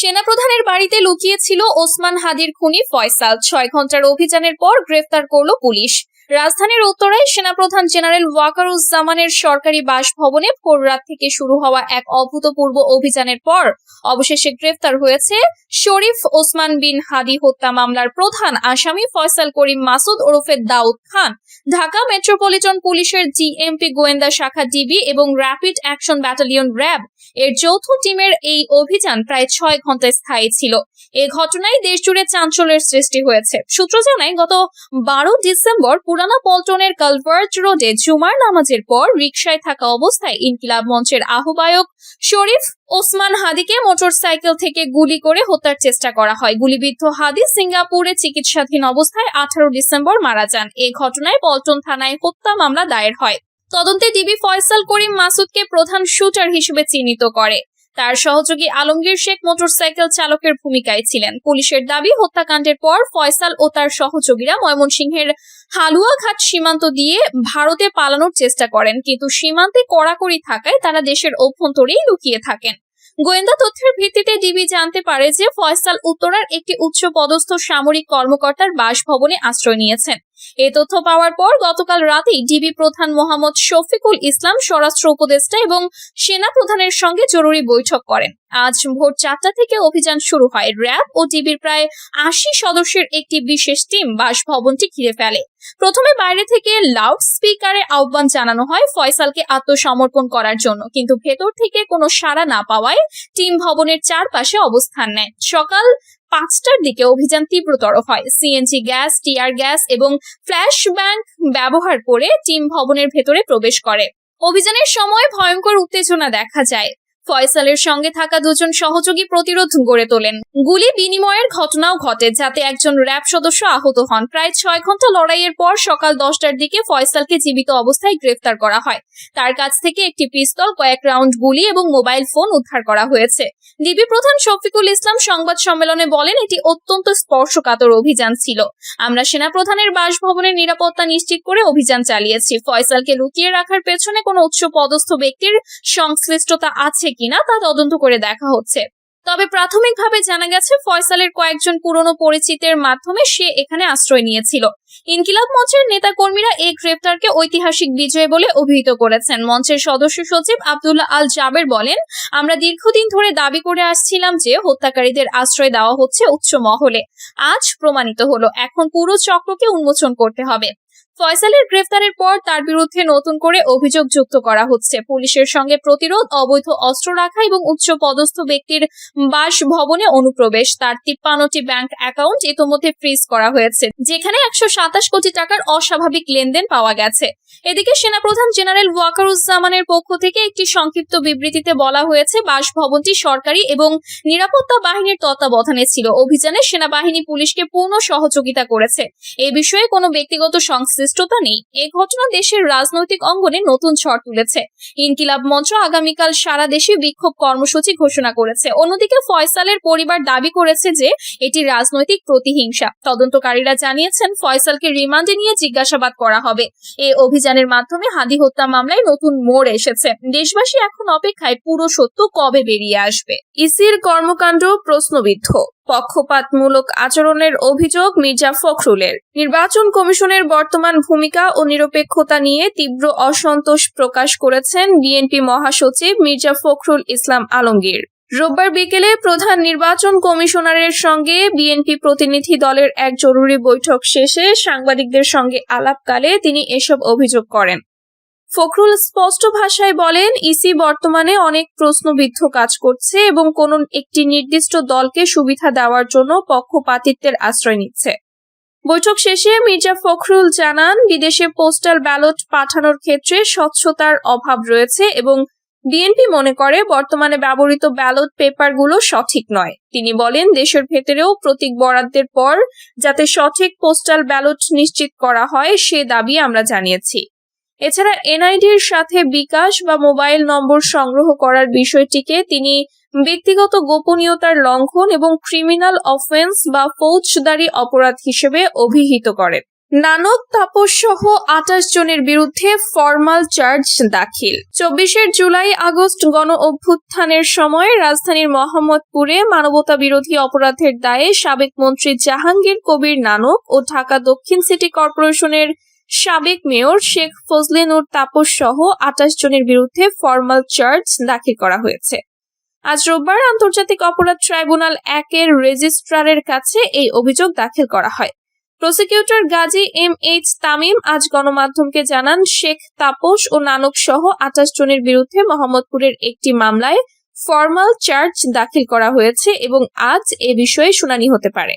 সেনাপ্রধানের বাড়িতে লুকিয়ে ছিল ওসমান হাদির খুনি ফয়সাল। ছয় ঘণ্টার অভিযানের পর গ্রেফতার করল পুলিশ। রাজধানীর উত্তরায় সেনাপ্রধান জেনারেল ওয়াকারুজ্জামানের সরকারি বাসভবনে ভোর রাত থেকে শুরু হওয়া এক অভূতপূর্ব অভিযানের পর অবশেষে গ্রেফতার হয়েছে শরীফ ওসমান বিন হাদি হত্যা মামলার প্রধান আসামি ফয়সাল করিম মাসুদ ওরফে দাউদ খান। ঢাকা মেট্রোপলিটন পুলিশের জিএমপি গোয়েন্দা শাখা ডিবি এবং র্যাপিড অ্যাকশন ব্যাটালিয়ন র্যাব এর যৌথ টিমের এই অভিযান প্রায় ছয় ঘণ্টা স্থায়ী ছিল। এ ঘটনায় দেশজুড়ে চাঞ্চল্যের সৃষ্টি হয়েছে। সূত্র জানায়, গত বারো ডিসেম্বর পুরানা পল্টনের কালভার্ট রোডে জুমার নামাজের পর রিকশায় থাকা অবস্থায় ইনকিলাব মঞ্চের আহ্বায়ক শরীফ ওসমান হাদিকে মোটরসাইকেল থেকে গুলি করে হত্যার চেষ্টা করা হয়। গুলিবিদ্ধ হাদি সিঙ্গাপুরে চিকিৎসাধীন অবস্থায় আঠারো ডিসেম্বর মারা যান। এ ঘটনায় পল্টন থানায় হত্যা মামলা দায়ের হয়। তদন্তে ডিবি ফয়সাল করিম মাসুদকে প্রধান শুটার হিসেবে চিহ্নিত করে। তার সহযোগী আলমগীর শেখ মোটরসাইকেল চালকের ভূমিকায় ছিলেন। পুলিশের দাবি, হত্যাকাণ্ডের পর ফয়সাল ও তার সহযোগীরা ময়মনসিংহের হালুয়াঘাট সীমান্ত দিয়ে ভারতে পালানোর চেষ্টা করেন। কিন্তু সীমান্তে কড়াকড়ি থাকায় তারা দেশের অভ্যন্তরেই লুকিয়ে থাকেন। গোয়েন্দা তথ্যের ভিত্তিতে ডিবি জানতে পারে যে, ফয়সাল উত্তরার একটি উচ্চ পদস্থ সামরিক কর্মকর্তার বাসভবনে আশ্রয় নিয়েছেন। এ তথ্য পাওয়ার পর গতকাল রাতেই ডিবি প্রধান মোহাম্মদ শফিকুল ইসলাম, স্বরাষ্ট্র উপদেষ্টা এবং সেনা প্রধানের সঙ্গে জরুরি বৈঠক করেন। আজ ভোর চারটা থেকে অভিযান শুরু হয়। র্যাব ও ডিবির প্রায় আশি সদস্যের একটি বিশেষ টিম বাসভবনটি ঘিরে ফেলে। প্রথমে বাইরে থেকে লাউড স্পিকারে আহ্বান জানানো হয় ফয়সালকে আত্মসমর্পণ করার জন্য। কিন্তু ভেতর থেকে কোনো সাড়া না পাওয়ায় টিম ভবনের চারপাশে অবস্থান নেয়। সকাল পাঁচটার দিকে অভিযান তীব্রতর হয়। সিএনজি গ্যাস টিয়ার গ্যাস এবং ফ্ল্যাশ ব্যাংক ব্যবহার করে টিম ভবনের ভেতরে প্রবেশ করে। অভিযানের সময় ভয়ঙ্কর উত্তেজনা দেখা যায়। ফয়সালের সঙ্গে থাকা দুজন সহযোগী প্রতিরোধ গড়ে তোলেন। গুলি বিনিময়ের ঘটনাও ঘটে, যাতে একজন র্যাব সদস্য আহত হন। প্রায় ছয় ঘণ্টা লড়াইয়ের পর সকাল দশটার দিকে ফয়সালকে জীবিত অবস্থায় গ্রেফতার করা হয়। তার কাছ থেকে একটি পিস্তল, কয়েক রাউন্ড গুলি এবং মোবাইল ফোন উদ্ধার করা হয়েছে। ডিবি প্রধান শফিকুল ইসলাম সংবাদ সম্মেলনে বলেন, এটি অত্যন্ত স্পর্শকাতর অভিযান ছিল। আমরা সেনা প্রধানের বাসভবনের নিরাপত্তা নিশ্চিত করে অভিযান চালিয়েছি। ফয়সালকে লুকিয়ে রাখার পেছনে কোনো উচ্চ পদস্থ ব্যক্তির সংশ্লিষ্টতা আছে কিনা তা তদন্ত করে দেখা হচ্ছে। তবে প্রাথমিকভাবে জানা গেছে, ফয়সালের কয়েকজন পুরনো পরিচিতের মাধ্যমে সে এখানে আশ্রয় নিয়েছিল। ইনকিলাব মঞ্চের নেতাকর্মীরা এই গ্রেপ্তারকে ঐতিহাসিক বিজয় বলে অভিহিত করেছেন। মঞ্চের সদস্য সচিব আব্দুল্লাহ আল জাবের বলেন, আমরা দীর্ঘদিন ধরে দাবি করে আসছিলাম যে হত্যাকারীদের আশ্রয় দেওয়া হচ্ছে উচ্চ মহলে। আজ প্রমাণিত হলো, এখন পুরো চক্রকে উন্মোচন করতে হবে। ফয়সালের গ্রেফতারের পর তার বিরুদ্ধে নতুন করে অভিযোগ যুক্ত করা হচ্ছে। পুলিশের সঙ্গে প্রতিরোধ, অবৈধ অস্ত্র রাখা এবং উচ্চ পদস্থ ব্যক্তির বাসভবনে অনুপ্রবেশ। তার তিপ্পান্নটি ব্যাংক অ্যাকাউন্ট ইতোমধ্যে ফ্রিজ করা হয়েছে, যেখানে একশো সাতাশ কোটি টাকার অস্বাভাবিক লেনদেন পাওয়া গেছে। এদিকে সেনাপ্রধান জেনারেল ওয়াকারুজ্জামানের পক্ষ থেকে একটি সংক্ষিপ্ত বিবৃতিতে বলা হয়েছে, বাসভবনটি সরকারি এবং নিরাপত্তা বাহিনীর তত্ত্বাবধানে ছিল। অভিযানে সেনাবাহিনী পুলিশকে পূর্ণ সহযোগিতা করেছে। এ বিষয়ে কোনো ব্যক্তিগত সংশ্লিষ্টতা নেই। এ ঘটনা দেশের রাজনৈতিক অঙ্গনে নতুন ঝড় তুলেছে। ইনকিলাব মঞ্চ আগামীকাল সারা দেশে বিক্ষোভ কর্মসূচি ঘোষণা করেছে। অন্যদিকে ফয়সালের পরিবার দাবি করেছে যে, এটি রাজনৈতিক প্রতিহিংসা। তদন্তকারীরা জানিয়েছেন ফয়সালকে রিমান্ডে নিয়ে জিজ্ঞাসাবাদ করা হবে। এ অভিযানের মাধ্যমে হাদি হত্যা মামলায় নতুন মোড় এসেছে। দেশবাসী এখন অপেক্ষায় পুরো সত্য কবে বেরিয়ে আসবে? ইসির কর্মকাণ্ড প্রশ্নবিদ্ধ। পক্ষপাতমূলক আচরণের অভিযোগ মির্জা ফখরুলের। নির্বাচন কমিশনের বর্তমান ভূমিকা ও নিরপেক্ষতা নিয়ে তীব্র অসন্তোষ প্রকাশ করেছেন বিএনপি মহাসচিব মির্জা ফখরুল ইসলাম আলমগীর। রোববার বিকেলে প্রধান নির্বাচন কমিশনারের সঙ্গে বিএনপি প্রতিনিধি দলের এক জরুরি বৈঠক শেষে সাংবাদিকদের সঙ্গে আলাপকালে তিনি এসব অভিযোগ করেন। ফখরুল স্পষ্ট ভাষায় বলেন, ইসি বর্তমানে অনেক প্রশ্নবিদ্ধ কাজ করছে এবং কোন একটি নির্দিষ্ট দলকে সুবিধা দেওয়ার জন্য পক্ষপাতিত্বের আশ্রয় নিচ্ছে। বৈঠক শেষে মির্জা ফখরুল জানান, বিদেশে পোস্টাল ব্যালট পাঠানোর ক্ষেত্রে স্বচ্ছতার অভাব রয়েছে এবং বিএনপি মনে করে বর্তমানে ব্যবহৃত ব্যালট পেপারগুলো সঠিক নয়। তিনি বলেন, দেশের ভেতরেও প্রতীক বরাদ্দের পর যাতে সঠিক পোস্টাল ব্যালট নিশ্চিত করা হয়, সে দাবি আমরা জানিয়েছি। এছাড়া এনআইডির সাথে বিকাশ বা মোবাইল নম্বর সংগ্রহ করার বিষয়টিকে তিনি ব্যক্তিগত গোপনীয়তার লঙ্ঘন এবং ক্রিমিনাল অফেন্স বা ফৌজদারি অপরাধ হিসেবে অভিহিত করেন। নানক তাপস সহ আঠাশ জনের বিরুদ্ধে ফরমাল চার্জ দাখিল। চব্বিশের জুলাই আগস্ট গণ অভ্যুত্থানের সময় রাজধানীর মোহাম্মদপুরে মানবতা বিরোধী অপরাধের দায়ে সাবেক মন্ত্রী জাহাঙ্গীর কবির নানক ও ঢাকা দক্ষিণ সিটি কর্পোরেশনের সাবেক মেয়র শেখ ফজলেনুর তাপস সহ আঠাশ জনের বিরুদ্ধে ফরমাল চার্জ দাখিল করা হয়েছে। আজ রোববার আন্তর্জাতিক অপরাধ ট্রাইব্যুনাল একের রেজিস্ট্রারের কাছে এই অভিযোগ দাখিল করা হয়। Prosecutor Gazi M H Tamim আজ গণমাধ্যমকে জানান, শেখ তাপস ও নানক সহ আঠাশ জনের বিরুদ্ধে মোহাম্মদপুরের একটি মামলায় ফরমাল চার্জ দাখিল করা হয়েছে এবং আজ এ বিষয়ে শুনানি হতে পারে।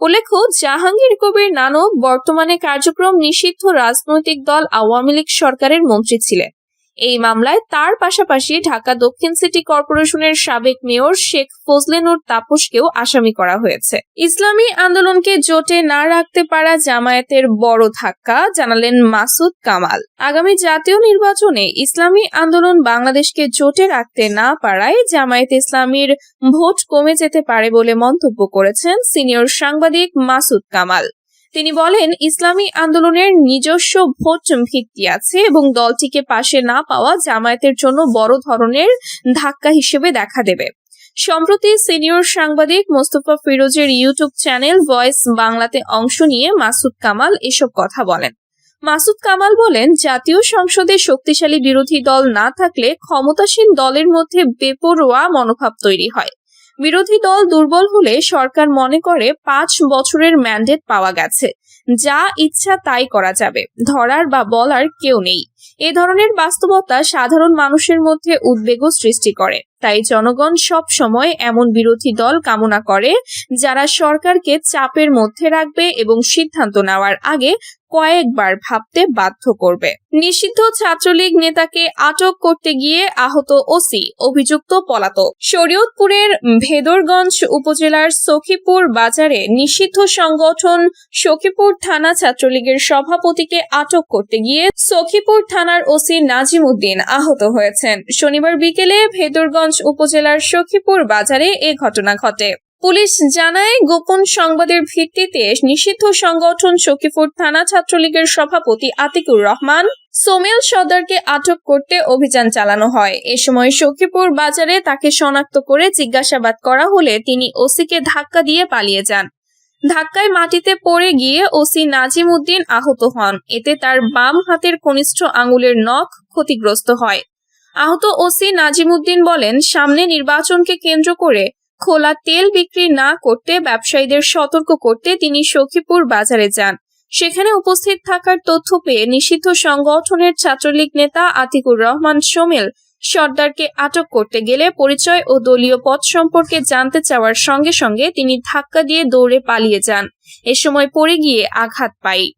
উল্লেখ্য, জাহাঙ্গীর কবির নানক বর্তমানে কার্যক্রম নিষিদ্ধ রাজনৈতিক দল আওয়ামী লীগ সরকারের মন্ত্রী ছিলেন। এই মামলায় তার পাশাপাশি ঢাকা দক্ষিণ সিটি কর্পোরেশনের সাবেক মেয়র শেখ ফজলেনুর তাপসকেও আসামি করা হয়েছে। ইসলামী আন্দোলনকে জোটে না রাখতে পারা জামায়াতের বড় ধাক্কা, জানালেন মাসুদ কামাল। আগামী জাতীয় নির্বাচনে ইসলামী আন্দোলন বাংলাদেশকে জোটে রাখতে না পারায় জামায়াত ইসলামীর ভোট কমে যেতে পারে বলে মন্তব্য করেছেন সিনিয়র সাংবাদিক মাসুদ কামাল। তিনি বলেন, ইসলামী আন্দোলনের নিজস্ব ভোট ভিত্তি আছে এবং দলটিকে পাশে না পাওয়া জামায়াতের জন্য বড় ধরনের ধাক্কা হিসেবে দেখা দেবে। সম্প্রতি সিনিয়র সাংবাদিক মোস্তফা ফিরোজের ইউটিউব চ্যানেল ভয়েস বাংলাতে অংশ নিয়ে মাসুদ কামাল এসব কথা বলেন। মাসুদ কামাল বলেন, জাতীয় সংসদে শক্তিশালী বিরোধী দল না থাকলে ক্ষমতাসীন দলের মধ্যে বেপরোয়া মনোভাব তৈরি হয়। বিরোধী দল দুর্বল হলে সরকার মনে করে পাঁচ বছরের ম্যান্ডেট পাওয়া গেছে। যা ইচ্ছা তাই করা যাবে। ধরার বা বলার কেউ নেই। এ ধরনের বাস্তবতা সাধারণ মানুষের মধ্যে উদ্বেগও সৃষ্টি করে। তাই জনগণ সব সময় এমন বিরোধী দল কামনা করে, যারা সরকারকে চাপের মধ্যে রাখবে এবং সিদ্ধান্ত নেওয়ার আগে কয়েকবার ভাবতে বাধ্য করবে। নিষিদ্ধ ছাত্রলীগ নেতাকে আটক করতে গিয়ে আহত ওসি, অভিযুক্ত পলাতক। শরীয়তপুরের ভেদরগঞ্জ উপজেলার সখীপুর বাজারে নিষিদ্ধ সংগঠন সখীপুর থানা ছাত্রলীগের সভাপতিকে আটক করতে গিয়ে সখীপুর থানার ওসি নাজিম উদ্দিন আহত হয়েছেন। শনিবার বিকেলে ভেদরগঞ্জ উপজেলার সখীপুর বাজারে এ ঘটনা ঘটে। পুলিশ জানায়, গোপন সংবাদের ভিত্তিতে নিষিদ্ধ সংগঠন সখীপুর থানা ছাত্রলীগের সভাপতি আতিকুর রহমান, সোমেল সর্দারকে আটক করতে অভিযান চালানো হয়। এ সময় সখীপুর বাজারে তাকে শনাক্ত করে জিজ্ঞাসাবাদ করা হলে তিনি ওসিকে ধাক্কা দিয়ে পালিয়ে যান। ধাক্কায় মাটিতে পড়ে গিয়ে ওসি নাজিম উদ্দিন আহত হন। এতে তার বাম হাতের কনিষ্ঠ আঙুলের নখ ক্ষতিগ্রস্ত হয়। আহত ওসি নাজিমুদ্দিন বলেন, সামনে নির্বাচনকে কেন্দ্র করে খোলা তেল বিক্রি না করতে, ব্যবসায়ীদের সতর্ক করতে তিনি সখীপুর বাজারে যান। সেখানে উপস্থিত থাকার তথ্য পেয়ে নিষিদ্ধ সংগঠনের ছাত্রলীগ নেতা আতিকুর রহমান সোমেল সর্দারকে আটক করতে গেলে পরিচয় ও দলীয় পদ সম্পর্কে জানতে চাওয়ার সঙ্গে সঙ্গে তিনি ধাক্কা দিয়ে দৌড়ে পালিয়ে যান। এ সময় পড়ে গিয়ে আঘাত পায়।